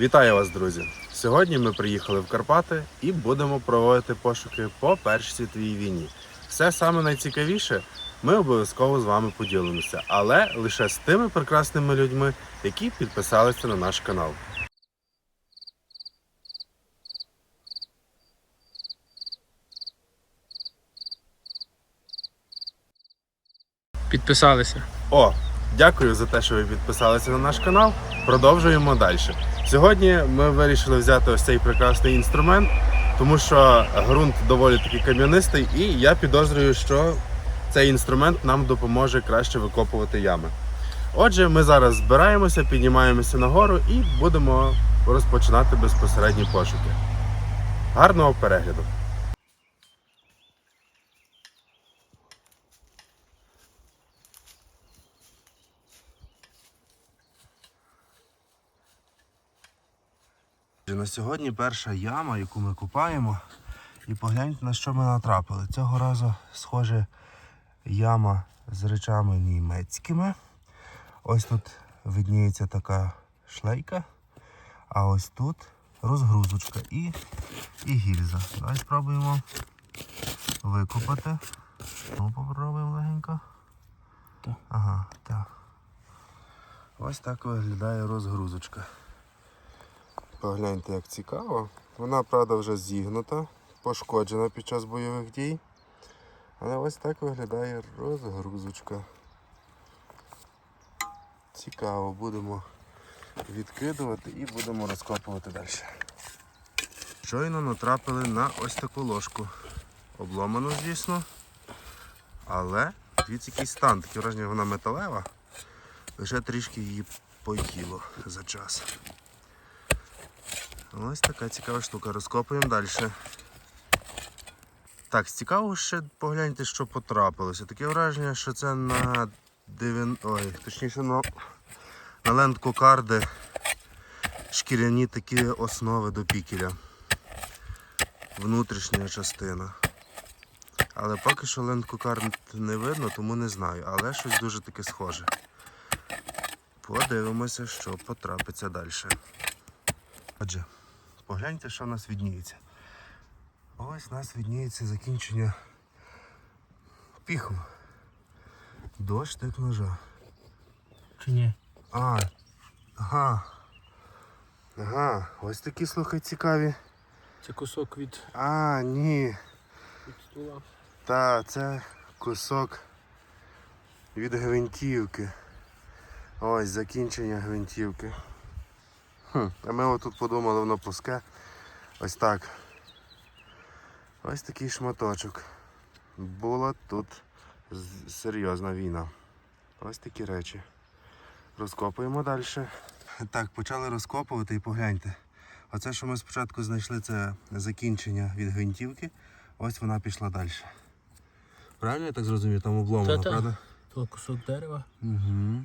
Вітаю вас, друзі! Сьогодні ми приїхали в Карпати і будемо проводити пошуки по Першій світовій війні. Все саме найцікавіше ми обов'язково з вами поділимося, але лише з тими прекрасними людьми, які підписалися на наш канал. Підписалися. О, дякую за те, що ви підписалися на наш канал. Продовжуємо далі. Сьогодні ми вирішили взяти ось цей прекрасний інструмент, тому що ґрунт доволі таки кам'янистий, і я підозрюю, що цей інструмент нам допоможе краще викопувати ями. Отже, ми зараз збираємося, піднімаємося нагору і будемо розпочинати безпосередні пошуки. Гарного перегляду! На сьогодні перша яма, яку ми купаємо. І погляньте, на що ми натрапили. Цього разу, схоже, яма з речами німецькими. Ось тут видніється така шлейка, а ось тут розгрузочка і, і гільза. Давай спробуємо викопати. Ну, попробуємо легенько. Ага, так. Ось так виглядає розгрузочка. Погляньте, як цікаво. Вона, правда, вже зігнута, пошкоджена під час бойових дій. Але ось так виглядає розгрузочка. Цікаво, будемо відкидувати і будемо розкопувати далі. Щойно натрапили на ось таку ложку. Обломану, звісно. Але дивіться, який стан, таке враження, вона металева. Лише трішки її поїло за час. Ось така цікава штука. Розкопуємо далі. Так, з цікавого ще погляньте, що потрапилося. Таке враження, що це на дев'ян... Ой, точніше на, на ленд кокарди шкіряні такі основи до пікеля. Внутрішня частина. Але поки що ленд кокард не видно, тому не знаю. Але щось дуже таке схоже. Подивимося, що потрапиться далі. Отже, погляньте, що в нас відніється. Ось у нас відніється закінчення піху. До штик ножа. Чи ні? А, ага. Ага, ось такі слухай цікаві. Це кусок від, А, ні. від стула. Та, це кусок від гвинтівки. Ось закінчення гвинтівки. Хм, а ми отут подумали, воно пуске. Ось так. Ось такий шматочок. Була тут серйозна війна. Ось такі речі. Розкопуємо далі. Так, почали розкопувати і погляньте. Оце, що ми спочатку знайшли, це закінчення від гвинтівки. Ось вона пішла далі. Правильно я так зрозумів? Там обломано, правда? То кусок дерева. Угу.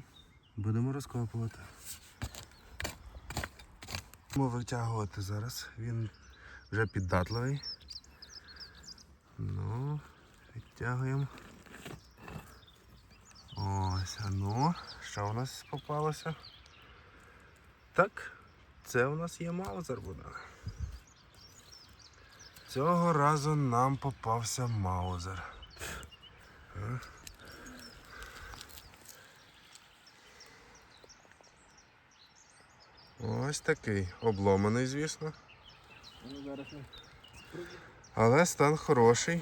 Будемо розкопувати. Будемо витягувати зараз. Він вже піддатливий. Ну, відтягуємо. Ось, а ну, що у нас попалося? Так, це у нас є маузер буде. Цього разу нам попався маузер. Ось такий. Обломаний, звісно. Але стан хороший.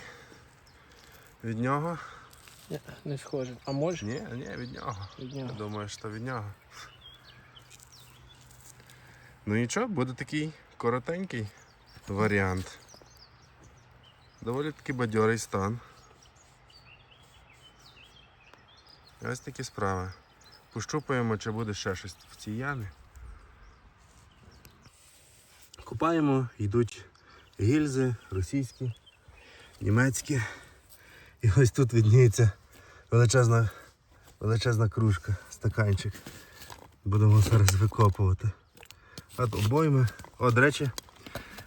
Від нього? Не схоже. А може? Ні, ні, від нього. Від Я нього. думаю, що від нього. Ну нічого, буде такий коротенький варіант. Доволі таки бадьорий стан. Ось такі справи. Пощупаємо, чи буде ще щось в цій ямі. Купаємо, йдуть гільзи російські, німецькі. І ось тут видніється величезна, величезна кружка, стаканчик. Будемо зараз викопувати. От обойми. О, до речі,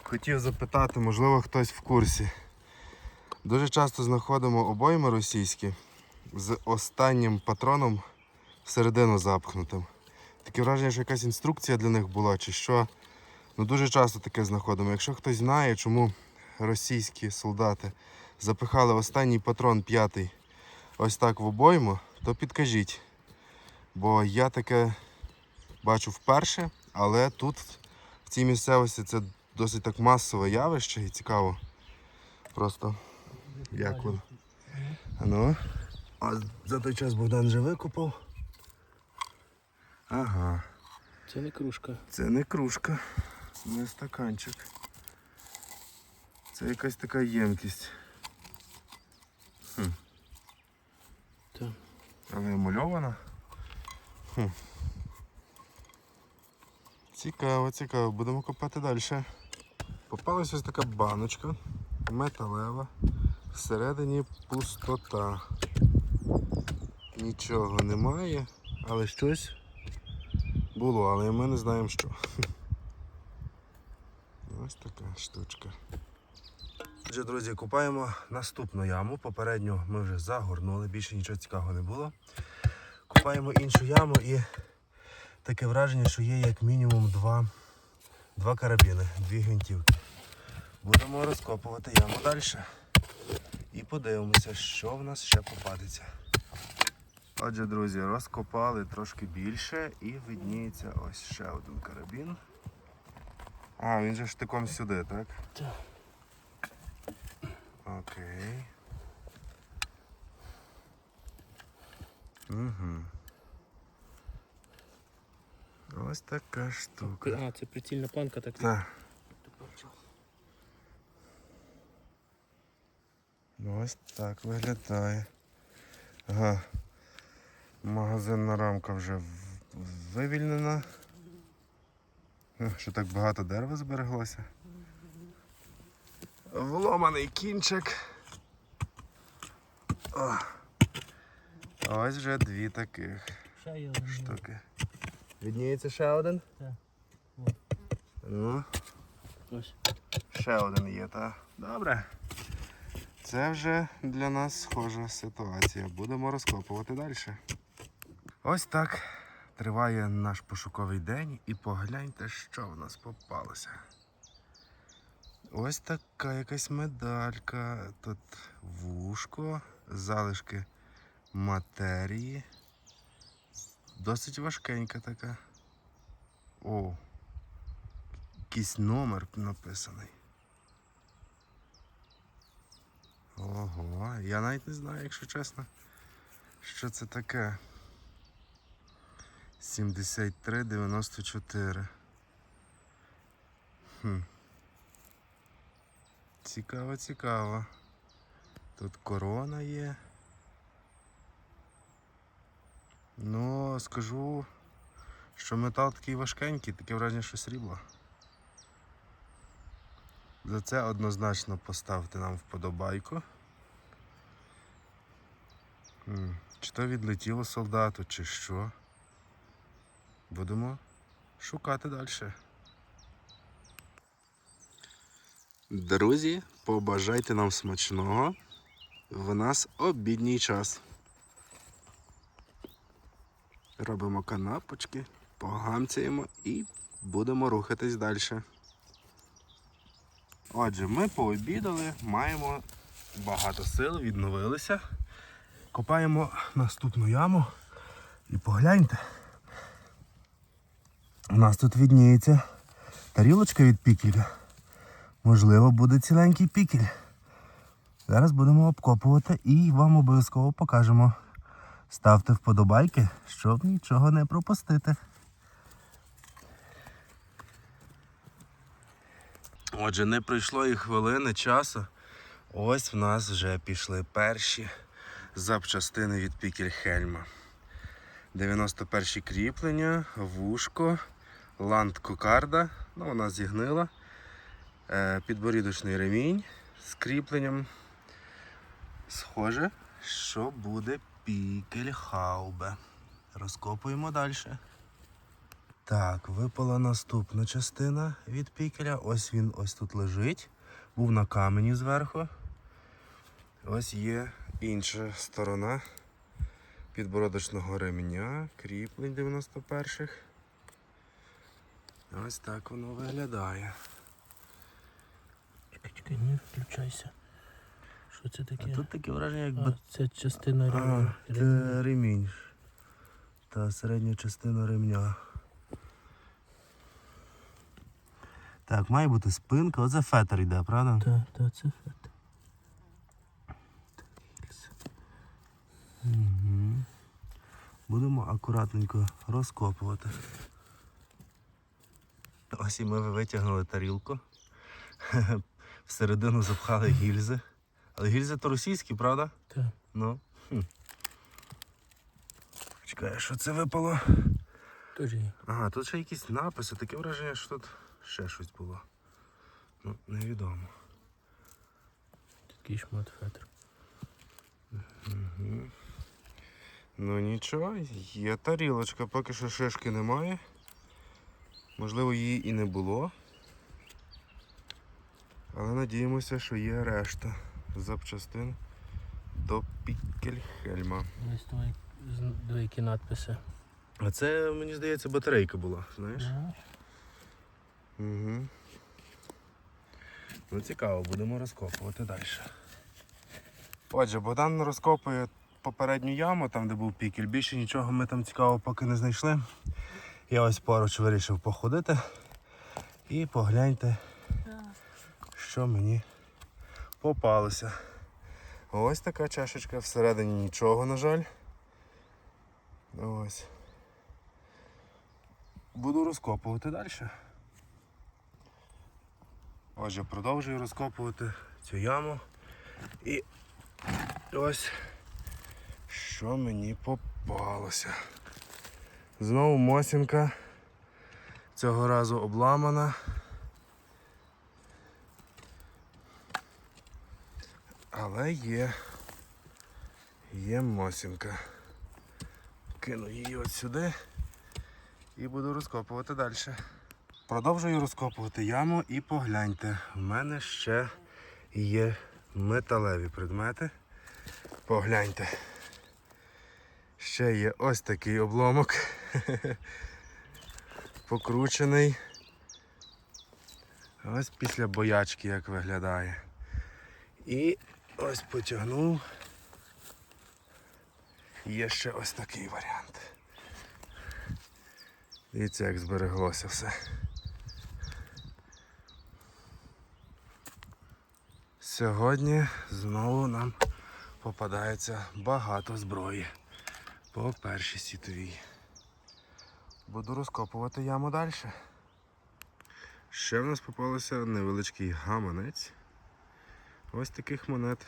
хотів запитати, можливо хтось в курсі. Дуже часто знаходимо обойми російські з останнім патроном всередину запхнутим. Таке враження, що якась інструкція для них була, чи що. Ну дуже часто таке знаходимо. Якщо хтось знає, чому російські солдати запихали останній патрон п'ятий ось так в обойму, то підкажіть. Бо я таке бачу вперше, але тут, в цій місцевості, це досить так масове явище і цікаво. Просто як воно. Ну. А за той час Богдан вже викопав. Ага. Це не кружка. Це не кружка, не стаканчик. Це якась така ємкість. Так. Але емальована. Хм. Цікаво, цікаво. Будемо копати далі. Попалась ось така баночка металева. Всередині пустота. Нічого немає, але щось було, але ми не знаємо що. Така штучка. Отже, друзі, купаємо наступну яму. Попередню ми вже загорнули, більше нічого цікавого не було. Купаємо іншу яму і таке враження, що є як мінімум два, два карабіни, дві гвинтівки. Будемо розкопувати яму далі. І подивимося, що в нас ще попадеться. Отже, друзі, розкопали трошки більше і видніється ось ще один карабін. А, він же штиком сюди, так? Так. Окей. Угу. Ось така штука. А, це прицільна планка так. Так. Ось так виглядає. Ага. Магазинна рамка вже вивільнена. Що так багато дерева збереглося. Вломаний кінчик. О. Ось вже дві таких Ще є один. штуки. Відніється ще один? Так. Ну. Ось. Ще один є, та. Добре. Це вже для нас схожа ситуація. Будемо розкопувати далі. Ось так триває наш пошуковий день і погляньте, що в нас попалося. Ось така якась медалька. Тут вушко, залишки матерії. Досить важкенька така. О, якийсь номер написаний. Ого, я навіть не знаю, якщо чесно, що це таке. 7394. Хм. Цікаво, цікаво. Тут корона є. Ну, скажу, що метал такий важкенький, таке враження, що срібло. За це однозначно поставте нам вподобайку. Чи то відлетіло солдату, чи що. Будемо шукати далі. Друзі, побажайте нам смачного. В нас обідній час. Робимо канапочки, погамцяємо і будемо рухатись далі. Отже, ми пообідали, маємо багато сил, відновилися. Копаємо наступну яму і погляньте. У нас тут відніється тарілочка від пікеля. Можливо, буде ціленький пікель. Зараз будемо обкопувати і вам обов'язково покажемо. Ставте вподобайки, щоб нічого не пропустити. Отже, не пройшло і хвилини часу. Ось в нас вже пішли перші запчастини від Пікельхельма. 91 кріплення, вушко, ланд кокарда, ну вона зігнила. Е, Підборідочний ремінь з кріпленням. Схоже, що буде пікельхаубе. Розкопуємо далі. Так, випала наступна частина від пікеля. Ось він ось тут лежить. Був на камені зверху. Ось є інша сторона підбородочного ремня, кріплень 91-х. Ось так воно виглядає. Чекай, чекай, не включайся. Що це таке? А тут таке враження, А, якби це частина А, ремня. це ремінь. Та середня частина ремня. Так, має бути спинка. Оце фетр йде, правда? Так, так, це фет. Угу. Будемо акуратненько розкопувати. Ось і ми витягнули тарілку. Всередину запхали гільзи. Але гільзи то російські, правда? Так. Ну. Хм. Чекай, що це випало? Теж є. Ага, тут ще якісь написи, таке враження, що тут ще щось було. Ну, невідомо. Такий шмат фетр. Ну нічого, є тарілочка, поки що шишки немає. Можливо, її і не було. Але надіємося, що є решта запчастин до Пікельхельма. Ось твої деякі надписи. А це, мені здається, батарейка була, знаєш? Угу. Ну цікаво, будемо розкопувати далі. Отже, Богдан розкопує попередню яму, там де був пікель. Більше нічого ми там цікавого поки не знайшли. Я ось поруч вирішив походити і погляньте, що мені попалося. Ось така чашечка, всередині нічого, на жаль. Ось. Буду розкопувати далі. Отже, продовжую розкопувати цю яму. І ось що мені попалося. Знову мосінка. Цього разу обламана. Але є. Є мосінка. Кину її от сюди і буду розкопувати далі. Продовжую розкопувати яму і погляньте, в мене ще є металеві предмети. Погляньте. Ще є ось такий обломок. Покручений. Ось після боячки як виглядає. І ось потягнув. Є ще ось такий варіант. Дивіться, як збереглося все. Сьогодні знову нам попадається багато зброї по першій світовій. Буду розкопувати яму далі. Ще в нас попався невеличкий гаманець. Ось таких монет.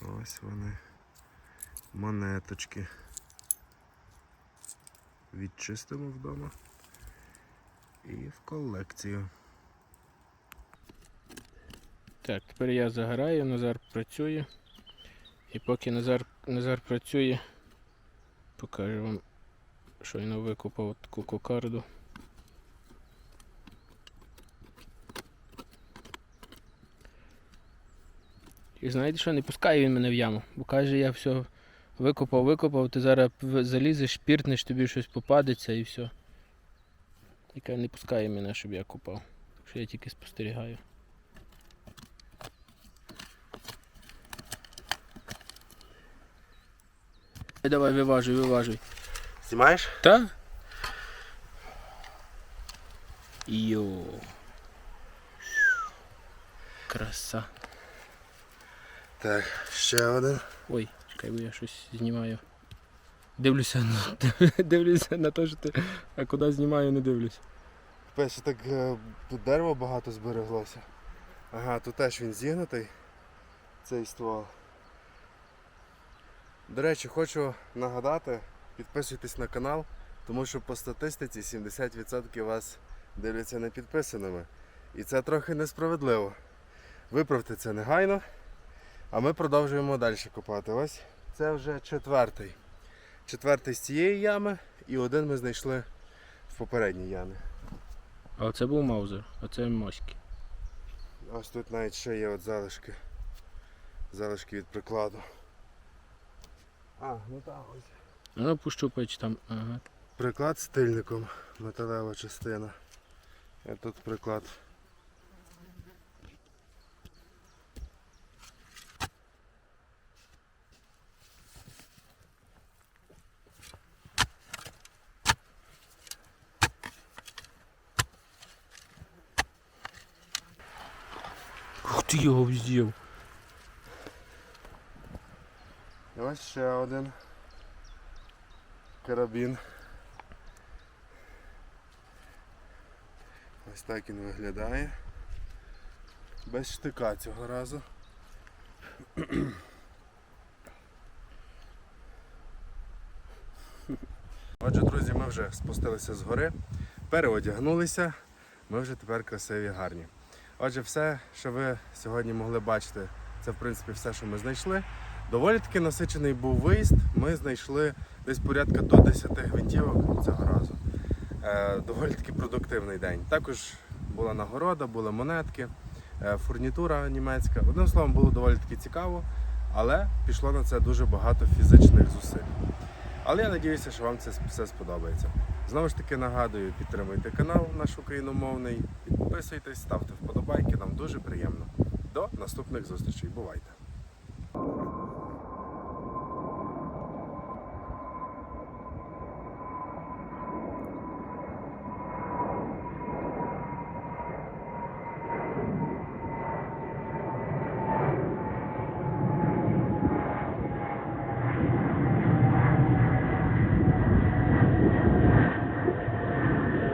Ось вони. Монеточки. Відчистимо вдома. І в колекцію. Так, тепер я загораю, Назар працює. І поки Назар, Назар працює, покажу вам, щойно викопав таку кокарду. І знаєте що, не пускає він мене в яму, бо каже, я все викопав, викопав, ти зараз залізеш, шпіртнеш, тобі щось попадеться і все. І каже, не пускає мене, щоб я копав. Так що я тільки спостерігаю. Давай, виважуй, виважуй. Знімаєш? Та? Йо. Краса. Так, ще один. Ой, чекай, бо я щось знімаю. Дивлюся на, дивлюся на те, що ти. А куди знімаю, не дивлюсь. Перше так е, тут дерева багато збереглося. Ага, тут теж він зігнутий, цей ствол. До речі, хочу нагадати, підписуйтесь на канал, тому що по статистиці 70% вас дивляться не підписаними. І це трохи несправедливо. Виправте це негайно, а ми продовжуємо далі копати. Ось це вже четвертий. Четвертий з цієї ями і один ми знайшли в попередній ямі. А це був Маузер, а це моськи. Ось тут навіть ще є от залишки. Залишки від прикладу. А, ну так ось. А ну пощупай, чи там. Ага. приклад з тильником, металева частина. І тут приклад. Ух ти його взяв. І ще один карабін. Ось так він виглядає. Без штика цього разу. Отже, друзі, ми вже спустилися з гори, переодягнулися, ми вже тепер красиві гарні. Отже, все, що ви сьогодні могли бачити, це в принципі все, що ми знайшли. Доволі таки насичений був виїзд. Ми знайшли десь порядка до 10 гвинтівок цього разу. Е, доволі таки продуктивний день. Також була нагорода, були монетки, е, фурнітура німецька. Одним словом, було доволі таки цікаво, але пішло на це дуже багато фізичних зусиль. Але я надіюся, що вам це все сподобається. Знову ж таки нагадую, підтримуйте канал наш україномовний, підписуйтесь, ставте вподобайки, нам дуже приємно. До наступних зустрічей. Бувайте!